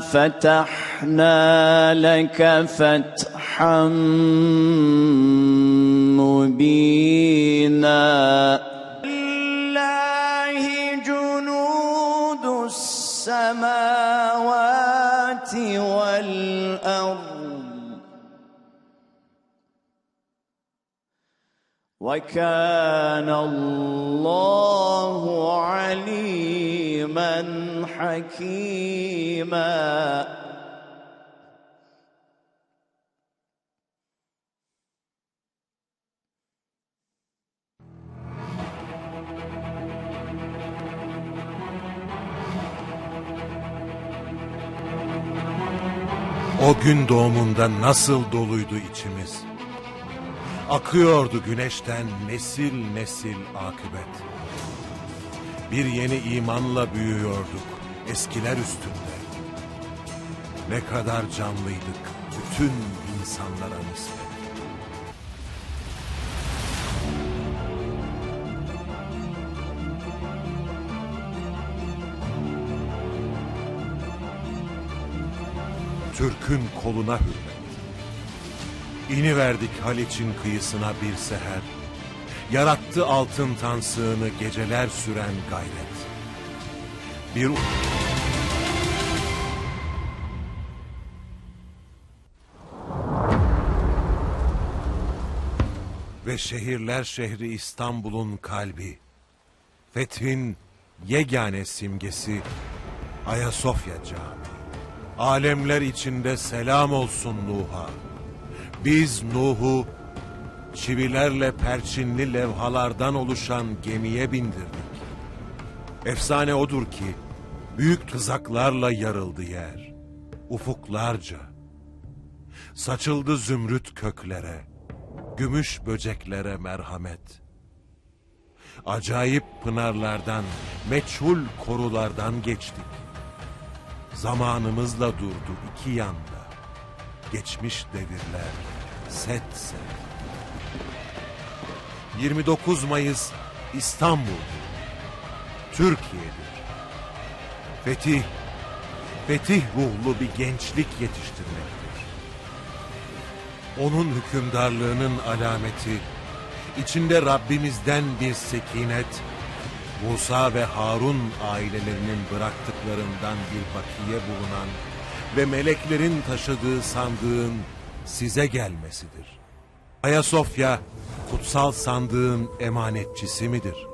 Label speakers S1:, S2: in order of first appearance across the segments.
S1: فتحنا لك فتحا مبينا. لله جنود السماوات والأرض. وكان الله عليما حكيما
S2: O gün doğumunda nasıl doluydu içimiz. Akıyordu güneşten nesil nesil akıbet. Bir yeni imanla büyüyorduk eskiler üstünde. Ne kadar canlıydık bütün insanlara nispet. Türk'ün koluna hürmet. İni verdik Haliç'in kıyısına bir seher. Yarattı altın tansığını geceler süren gayret. Bir ve şehirler şehri İstanbul'un kalbi. Fethin yegane simgesi Ayasofya Camii. Alemler içinde selam olsun Nuh'a. Biz Nuh'u çivilerle perçinli levhalardan oluşan gemiye bindirdik. Efsane odur ki büyük tızaklarla yarıldı yer. Ufuklarca. Saçıldı zümrüt köklere, gümüş böceklere merhamet. Acayip pınarlardan, meçhul korulardan geçtik. Zamanımızla durdu iki yanda. Geçmiş devirler set set. 29 Mayıs İstanbul. Türkiye'dir. Fetih, fetih ruhlu bir gençlik yetiştirmektir. Onun hükümdarlığının alameti, içinde Rabbimizden bir sekinet, Musa ve Harun ailelerinin bıraktıklarından bir bakiye bulunan ve meleklerin taşıdığı sandığın size gelmesidir. Ayasofya kutsal sandığın emanetçisi midir?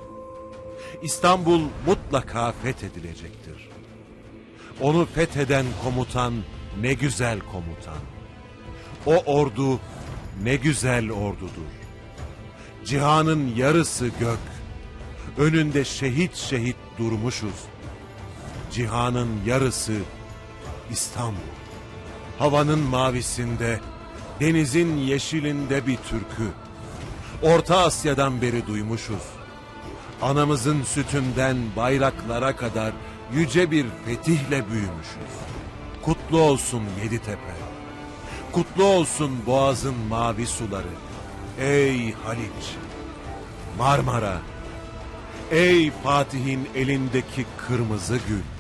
S2: İstanbul mutlaka fethedilecektir. Onu fetheden komutan ne güzel komutan. O ordu ne güzel ordudur. Cihanın yarısı gök, önünde şehit şehit durmuşuz. Cihanın yarısı İstanbul. Havanın mavisinde, denizin yeşilinde bir türkü. Orta Asya'dan beri duymuşuz. Anamızın sütünden bayraklara kadar yüce bir fetihle büyümüşüz. Kutlu olsun Yeditepe. Kutlu olsun Boğaz'ın mavi suları. Ey Haliç, Marmara, Ey Fatih'in elindeki kırmızı gül.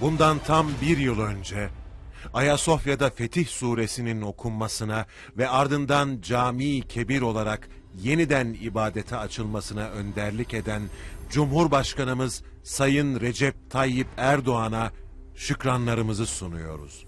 S2: Bundan tam bir yıl önce Ayasofya'da Fetih suresinin okunmasına ve ardından cami kebir olarak yeniden ibadete açılmasına önderlik eden Cumhurbaşkanımız Sayın Recep Tayyip Erdoğan'a şükranlarımızı sunuyoruz.